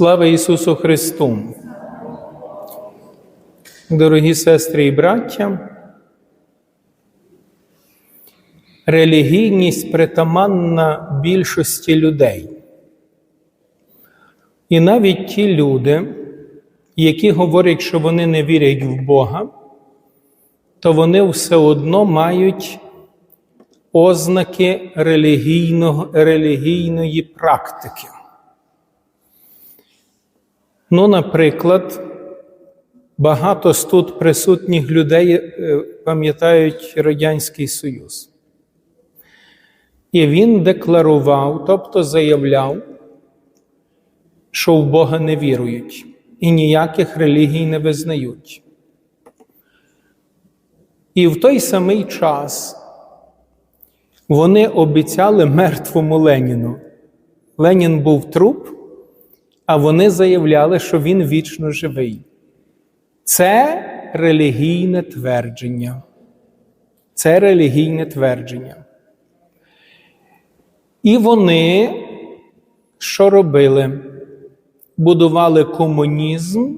Слава Ісусу Христу! Дорогі сестри і браття, релігійність притаманна більшості людей. І навіть ті люди, які говорять, що вони не вірять в Бога, то вони все одно мають ознаки релігійної практики. Ну, наприклад, багато з тут присутніх людей е, пам'ятають Радянський Союз. І він декларував, тобто заявляв, що в Бога не вірують і ніяких релігій не визнають. І в той самий час вони обіцяли мертвому Леніну. Ленін був труп, а вони заявляли, що він вічно живий. Це релігійне твердження. Це релігійне твердження. І вони що робили? Будували комунізм,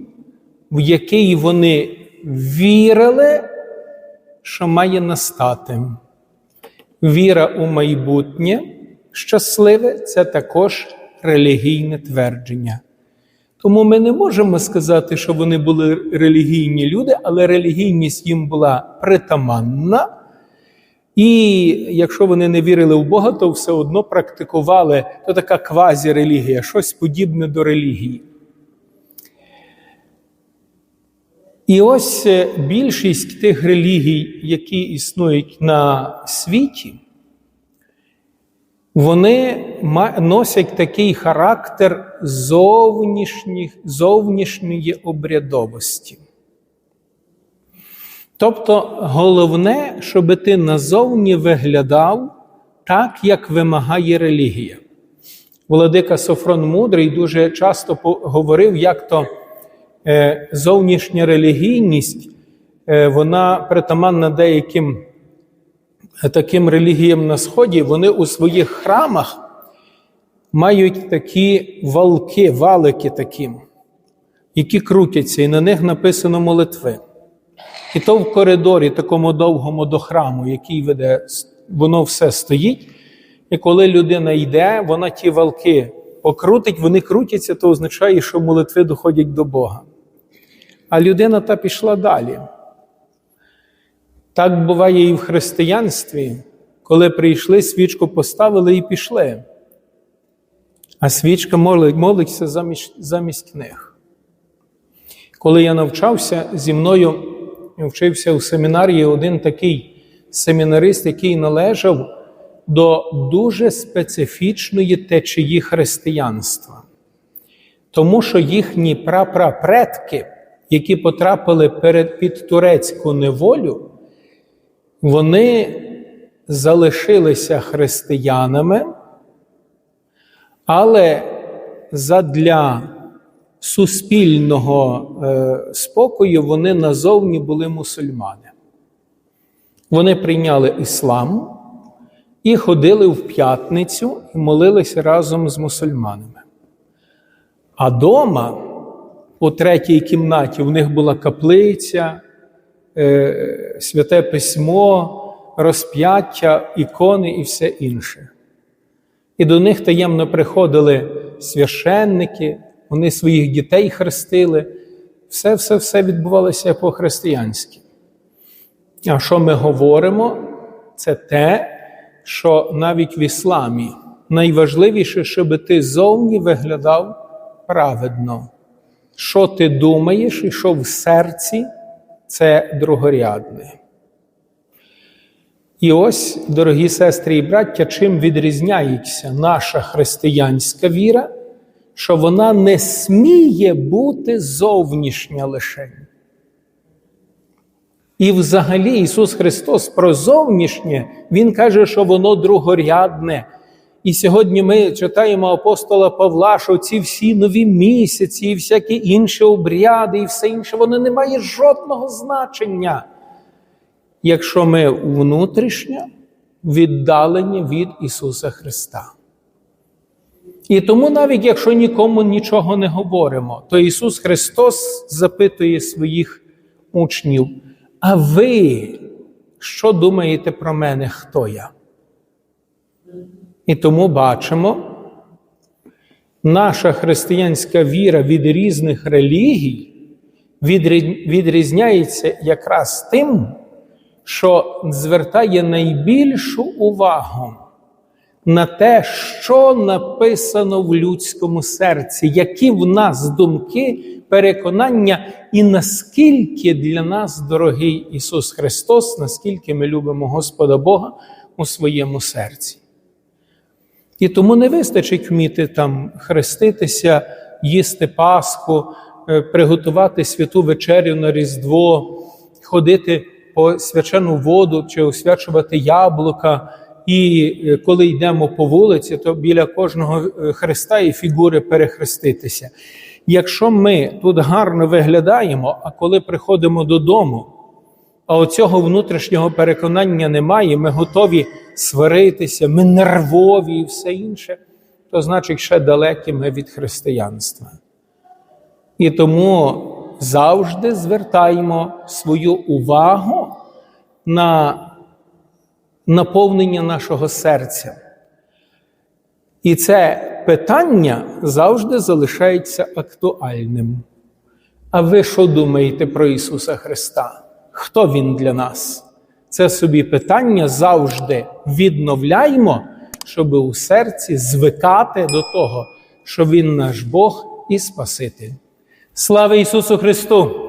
в який вони вірили, що має настати. Віра у майбутнє щасливе це також релігійне твердження. Тому ми не можемо сказати, що вони були релігійні люди, але релігійність їм була притаманна. І якщо вони не вірили в Бога, то все одно практикували то така квазірелігія, щось подібне до релігії. І ось е, більшість тих релігій, які існують на світі, вони носять такий характер зовнішньої обрядовості. Тобто головне, щоб ти назовні виглядав так, як вимагає релігія. Владика Софрон Мудрий дуже часто говорив, як то е, зовнішня релігійність, е, вона притаманна деяким таким релігіям на Сході, вони у своїх храмах мають такі валки, валики такі, які крутяться, і на них написано молитви. І то в коридорі, такому довгому до храму, який веде, воно все стоїть. І коли людина йде, вона ті валки покрутить, вони крутяться, то означає, що молитви доходять до Бога. А людина та пішла далі. Так буває і в християнстві, коли прийшли, свічку поставили і пішли. А свічка молить, молиться замість, замість них. Коли я навчався, зі мною вчився в семінарії один такий семінарист, який належав до дуже специфічної течії християнства. Тому що їхні прапрапредки, які потрапили перед під турецьку неволю, вони залишилися християнами, але задля суспільного е, спокою вони назовні були мусульмани. Вони прийняли іслам і ходили в п'ятницю і молилися разом з мусульманами. А дома, у третій кімнаті, в них була каплиця, святе письмо, розп'яття, ікони і все інше. І до них таємно приходили священники, вони своїх дітей хрестили. Все все все відбувалося по-християнськи. А що ми говоримо? Це те, що навіть в ісламі найважливіше, щоб ти зовні виглядав праведно. Що ти думаєш і що в серці це другорядне. І ось, дорогі сестри і браття, чим відрізняється наша християнська віра, що вона не сміє бути зовнішня лише. І взагалі Ісус Христос про зовнішнє, Він каже, що воно другорядне. І сьогодні ми читаємо апостола Павла, що ці всі нові місяці, і всякі інші обряди, і все інше, воно не має жодного значення. Якщо ми внутрішньо віддалені від Ісуса Христа. І тому, навіть якщо нікому нічого не говоримо, то Ісус Христос запитує своїх учнів: А ви що думаєте про мене, хто я? І тому бачимо, наша християнська віра від різних релігій відрізняється якраз тим, що звертає найбільшу увагу на те, що написано в людському серці, які в нас думки, переконання, і наскільки для нас дорогий Ісус Христос, наскільки ми любимо Господа Бога у своєму серці. І тому не вистачить вміти там хреститися, їсти Пасху, е, приготувати святу вечерю на Різдво, ходити по свячену воду чи освячувати яблука. І е, коли йдемо по вулиці, то біля кожного е, хреста і фігури перехреститися. Якщо ми тут гарно виглядаємо, а коли приходимо додому, а оцього внутрішнього переконання немає, ми готові сваритися, ми нервові і все інше, то значить ще далекі ми від християнства. І тому завжди звертаємо свою увагу на наповнення нашого серця. І це питання завжди залишається актуальним. А ви що думаєте про Ісуса Христа? Хто Він для нас? Це собі питання завжди відновляємо, щоб у серці звикати до того, що Він наш Бог і Спаситель. Слава Ісусу Христу!